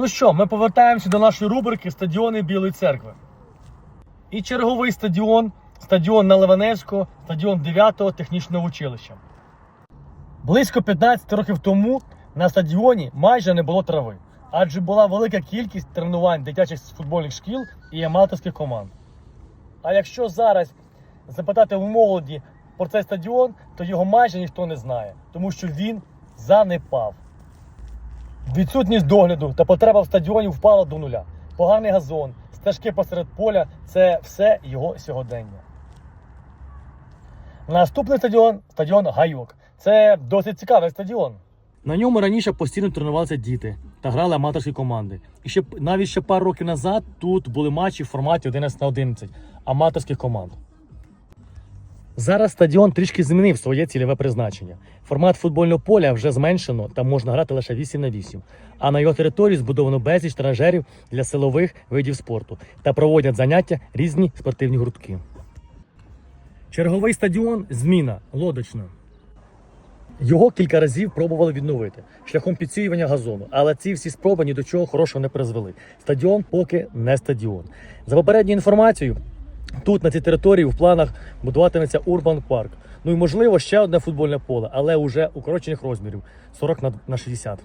Ну що, ми повертаємося до нашої рубрики Стадіони Білої церкви. І черговий стадіон, стадіон на Ливаневського, стадіон 9-го технічного училища. Близько 15 років тому на стадіоні майже не було трави, адже була велика кількість тренувань дитячих футбольних шкіл і аматорських команд. А якщо зараз запитати у молоді про цей стадіон, то його майже ніхто не знає, тому що він занепав. Відсутність догляду та потреба в стадіоні впала до нуля. Поганий газон, стежки посеред поля це все його сьогодення. Наступний стадіон стадіон Гайок. Це досить цікавий стадіон. На ньому раніше постійно тренувалися діти та грали аматорські команди. І ще навіть ще пару років назад тут були матчі в форматі 11 на 11 аматорських команд. Зараз стадіон трішки змінив своє цільове призначення. Формат футбольного поля вже зменшено та можна грати лише 8 на 8. А на його території збудовано безліч тренажерів для силових видів спорту та проводять заняття різні спортивні гуртки. Черговий стадіон зміна лодочна. Його кілька разів пробували відновити шляхом підсіювання газону, але ці всі спроби ні до чого хорошого не призвели. Стадіон поки не стадіон. За попередньою інформацією, тут на цій території в планах будуватиметься Урбан Парк. Ну і можливо ще одне футбольне поле, але уже укорочених розмірів 40 на- на 60.